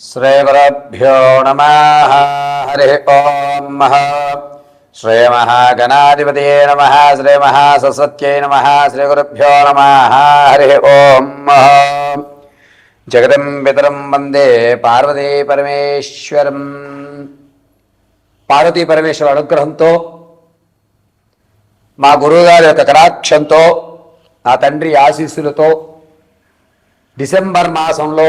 శ్రీగురుభ్యో నమ హరి ఓం మహ శ్రీమహాగణాధిపతయే నమ శ్రీమహాసరస్వత్యై నమ శ్రీగురుభ్యో నమ హరి ఓం మహ జగదం పితరం వందే పార్వతీ పరమేశ్వరం. పార్వతీ పరమేశ్వర అనుగ్రహంతో మా గురువుగారి యొక్క కటాక్షంతో నా తండ్రి ఆశీస్సులతో డిసెంబర్ మాసంలో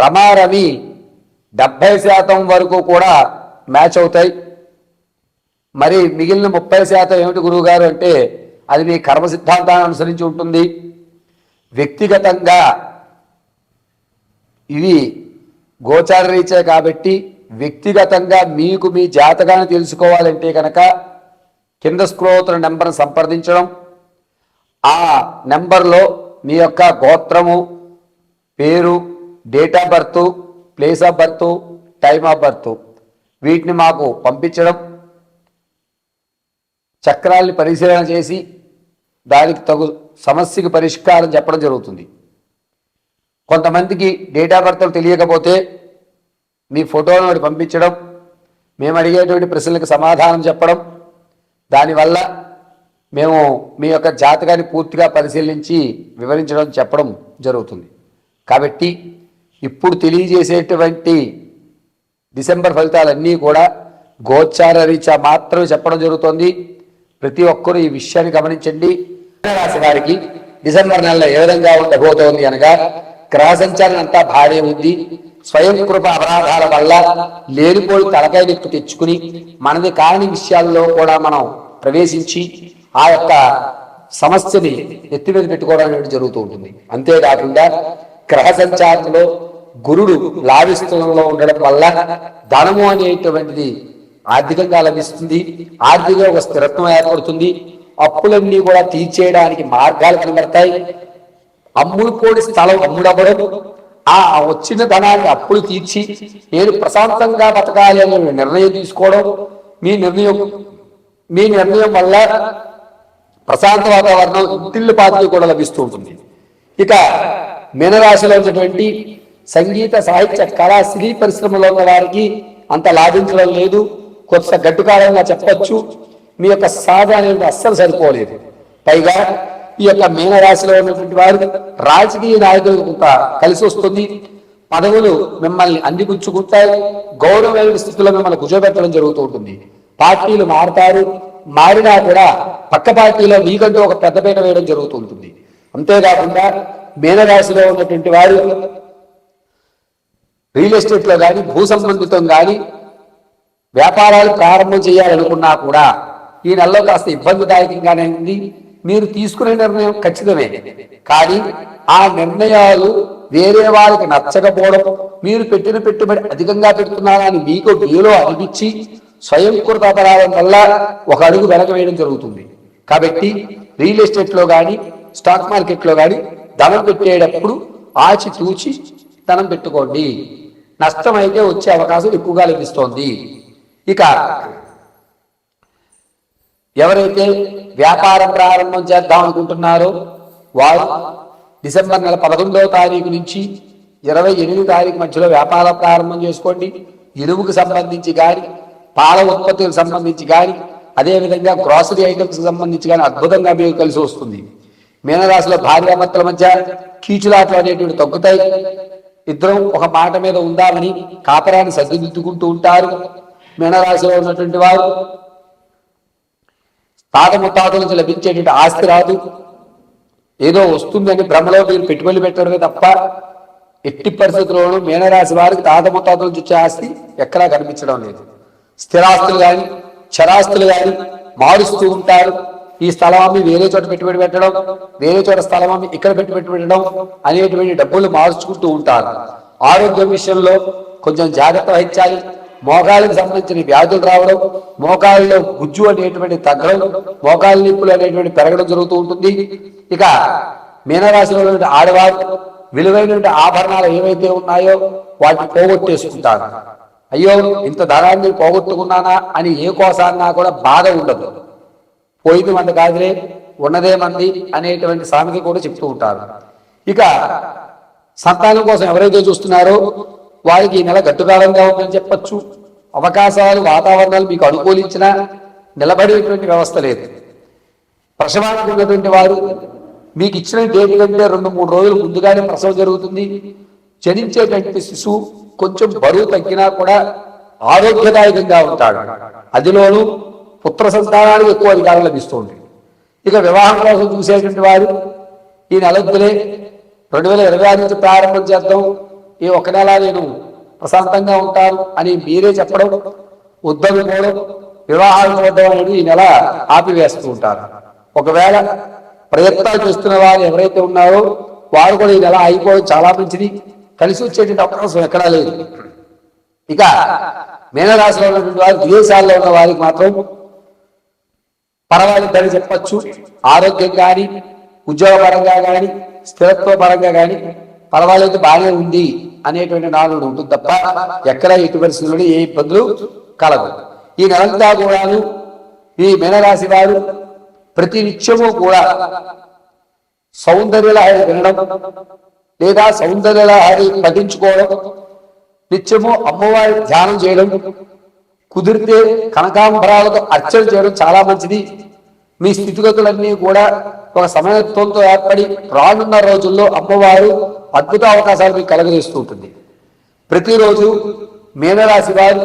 రమారమి డెబ్భై శాతం వరకు కూడా మ్యాచ్ అవుతాయి. మరి మిగిలిన ముప్పై శాతం ఏమిటి గురువుగారు అంటే అది మీ కర్మ సిద్ధాంతాన్ని అనుసరించి ఉంటుంది. వ్యక్తిగతంగా ఇవి గోచార రీచే కాబట్టి వ్యక్తిగతంగా మీకు మీ జాతకాన్ని తెలుసుకోవాలంటే కనుక కింద స్క్రోతుల నెంబర్ను సంప్రదించడం ఆ నెంబర్లో మీ యొక్క గోత్రము పేరు date of birth place of birth time of birth వీటిని మాకు పంపించడం చక్రాల్ని పరిశీలన చేసి దానికి తగు సమస్యకి పరిష్కారం చెప్పడం జరుగుతుంది. కొంతమందికి డేట్ ఆఫ్ బర్త్లు తెలియకపోతే మీ ఫోటోను ఒకటి పంపించడం మేము అడిగేటువంటి ప్రశ్నలకు సమాధానం చెప్పడం దానివల్ల మేము మీ యొక్క జాతకాన్ని పూర్తిగా పరిశీలించి వివరించడం చెప్పడం జరుగుతుంది. కాబట్టి ఇప్పుడు తెలియజేసేటువంటి డిసెంబర్ ఫలితాలన్నీ కూడా గోచార రీత్యా మాత్రమే చెప్పడం జరుగుతోంది. ప్రతి ఒక్కరూ ఈ విషయాన్ని గమనించండి. రాశి వారికి డిసెంబర్ నెలలో ఏ విధంగా ఉండబోతోంది అనగా గ్రహ సంచారం అంతా భారీ ఉంది. స్వయం కృప అపరాధాల వల్ల లేనిపోయి తలకాయ నెక్కు తెచ్చుకుని మనది కాని విషయాల్లో కూడా మనం ప్రవేశించి ఆ యొక్క సమస్యని ఎత్తి మీద పెట్టుకోవడం అనేది జరుగుతూ ఉంటుంది. అంతేకాకుండా గ్రహ సంచారంలో గురుడు లాభిస్థలంలో ఉండడం వల్ల ధనము అనేటువంటిది ఆర్థికంగా లభిస్తుంది. ఆర్థిక ఒక స్థిరత్వం ఏర్పడుతుంది. అప్పులన్నీ కూడా తీర్చేయడానికి మార్గాలు కనబడతాయి. అమ్ముడు కోడి స్థలం అమ్ముడవ్వడం ఆ వచ్చిన ధనాన్ని అప్పులు తీర్చి నేను ప్రశాంతంగా బతకాలి అనే నిర్ణయం తీసుకోవడం మీ నిర్ణయం మీ నిర్ణయం వల్ల ప్రశాంత వాతావరణం ఇంటిల్లి పాతికి కూడా లభిస్తూ ఉంటుంది. ఇక మీనరాశిలో ఉన్నటువంటి సంగీత సాహిత్య కళా సినీ పరిశ్రమలో ఉన్న వారికి అంత లాభించడం లేదు. కొత్త గడ్డుకాలంగా చెప్పచ్చు. మీ యొక్క సాధన అనేది అస్సలు సరిపోలేదు. పైగా ఈ యొక్క మీనరాశిలో ఉన్నటువంటి వారు రాజకీయ నాయకులకు కొంత కలిసి వస్తుంది. పదవులు మిమ్మల్ని అందిపుచ్చుకుంటాయి గౌరవమైన స్థితిలో మిమ్మల్ని కూర్చోబెట్టడం జరుగుతూ ఉంటుంది. పార్టీలు మారుతారు. మారినా కూడా పక్క పార్టీలో మీకంటూ ఒక పెద్దపీట వేయడం జరుగుతూ ఉంటుంది. అంతేకాకుండా మీనరాశిలో ఉన్నటువంటి వారు రియల్ ఎస్టేట్లో కానీ భూ సంబంధితం కానీ వ్యాపారాలు ప్రారంభం చేయాలనుకున్నా కూడా ఈ నెలలో కాస్త ఇబ్బందిదాయకంగానే ఉంది. మీరు తీసుకునే నిర్ణయం ఖచ్చితమే. కానీ ఆ నిర్ణయాలు వేరే వారికి నచ్చకపోవడం మీరు పెట్టిన పెట్టుబడి అధికంగా పెడుతున్నారని మీకు మీలో అనిపించి స్వయంకృత అపరాధం వల్ల ఒక అడుగు వెనక వేయడం జరుగుతుంది. కాబట్టి రియల్ ఎస్టేట్లో కానీ స్టాక్ మార్కెట్లో కానీ ధనం పెట్టేటప్పుడు ఆచి తూచి ధనం పెట్టుకోండి. నష్టం అయితే వచ్చే అవకాశం ఎక్కువగా లభిస్తోంది. ఇక ఎవరైతే వ్యాపారం ప్రారంభం చేద్దాం అనుకుంటున్నారో వారు డిసెంబర్ నెల పదకొండవ తారీఖు నుంచి ఇరవై ఎనిమిది తారీఖు మధ్యలో వ్యాపారం ప్రారంభం చేసుకోండి. ఇరువుకు సంబంధించి కానీ పాల ఉత్పత్తులకు సంబంధించి కానీ అదేవిధంగా గ్రాసరీ ఐటమ్స్కి సంబంధించి కానీ అద్భుతంగా మీకు కలిసి వస్తుంది. మీనరాశిలో భార్యాభర్తల మధ్య కీచులాట్లు అనేటువంటి తగ్గుతాయి. ఇద్దరం ఒక మాట మీద ఉందామని కాపరాన్ని సర్దిదిద్దుకుంటూ ఉంటారు మీనరాశిలో ఉన్నటువంటి వారు. తాత ముత్తాతల నుంచి లభించేటువంటి ఆస్తి రాదు. ఏదో వస్తుందని భ్రమలో మీరు పెట్టుబడి పెట్టడమే తప్ప ఎట్టి పరిస్థితుల్లోనూ మీనరాశి వారికి తాత ముత్తాతల నుంచి వచ్చే ఆస్తి ఎక్కడా కనిపించడం లేదు. స్థిరాస్తులు కానీ చరాస్తులు కానీ మారుస్తూ ఉంటారు. ఈ స్థలం అమ్మి వేరే చోట పెట్టుబడి పెట్టడం వేరే చోట స్థలం అమ్మి ఇక్కడ పెట్టుబడి పెట్టడం అనేటువంటి డబ్బులు మార్చుకుంటూ ఉంటారు. ఆరోగ్యం విషయంలో కొంచెం జాగ్రత్త వహించాలి. మోకాళ్ళకి సంబంధించిన వ్యాధులు రావడం మోకాళ్ళలో గుజ్జు అనేటువంటి తగ్గడం మోకాళ్ళ నిప్పులు అనేటువంటి పెరగడం జరుగుతూ ఉంటుంది. ఇక మీనరాశిలో ఉన్నటువంటి ఆడవారు విలువైనటువంటి ఆభరణాలు ఏవైతే ఉన్నాయో వాటిని పోగొట్టేసుకుంటారు. అయ్యో ఇంత ధనాన్ని పోగొట్టుకున్నానా అని ఏ కోసాన్నా కూడా బాధ ఉండదు. పోయింది మంది కాదులే ఉన్నదే మంది అనేటువంటి సామెత కూడా చెప్తూ ఉంటారు. ఇక సంతానం కోసం ఎవరైతే చూస్తున్నారో వారికి ఈ నెల గట్టుకాలంగా ఉందని చెప్పచ్చు. అవకాశాలు వాతావరణాలు మీకు అనుకూలించినా నిలబడేటువంటి వ్యవస్థ లేదు. ప్రసవానికి ఉన్నటువంటి వారు మీకు ఇచ్చిన డేట్ కంటే రెండు మూడు రోజులు ముందుగానే ప్రసవం జరుగుతుంది. జనించేటువంటి శిశువు కొంచెం బరువు తగ్గినా కూడా ఆరోగ్యదాయకంగా ఉంటాడు. అదిలోనూ పుత్ర సంతానానికి ఎక్కువ అధికారం లభిస్తుంది. ఇక వివాహం కోసం చూసేటువంటి వారు ఈ నెలొద్దులే. రెండు వేల ఇరవై ఆరు నుంచి ప్రారంభం చేద్దాం. ఈ ఒక నెల నేను ప్రశాంతంగా ఉంటాను అని మీరే చెప్పడం ఉద్దమిపోవడం వివాహాలు చూడడం అనేది ఈ నెల ఆపివేస్తూ ఉంటారు. ఒకవేళ ప్రయత్నాలు చేస్తున్న వారు ఎవరైతే ఉన్నారో వారు కూడా ఈ నెల అయిపోవడం చాలా మంచిది. కలిసి వచ్చేటువంటి అవకాశం ఎక్కడా లేదు. ఇక మీనరాశిలో ఉన్నటువంటి వారు విదేశాల్లో ఉన్న వారికి మాత్రం పర్వాలేదని చెప్పచ్చు. ఆరోగ్యం కానీ ఉద్యోగపరంగా కానీ స్థిరత్వ పరంగా కానీ పర్వాలేదు బాగానే ఉంది అనేటువంటి నాలుగు ఉంటుంది తప్ప ఎక్కడ ఎటు పరిస్థితుల్లో ఏ ఇబ్బందులు కలదు ఈ నెలంతా కూడాను ఈ మీనరాశి వారు ప్రతి నిత్యము కూడా సౌందర్యలహరి వినడం లేదా సౌందర్యలహరి పఠించుకోవడం నిత్యము అమ్మవారి ధ్యానం చేయడం కుదిరితే కనకాంబరాలతో అర్చన చేయడం చాలా మంచిది. మీ స్థితిగతులన్నీ కూడా ఒక సమయత్వంతో ఏర్పడి రానున్న రోజుల్లో అమ్మవారు అద్భుత అవకాశాలు మీకు కలగజేస్తూ ఉంటుంది. ప్రతిరోజు మీనరాశి వారు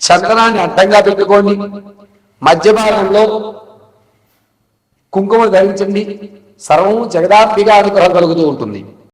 చందనాన్ని అడ్డంగా పెట్టుకోండి. మధ్య భాగంలో కుంకుమ ధరించండి. సర్వం జగదాంబిగా అనుగ్రహం కలుగుతూ ఉంటుంది.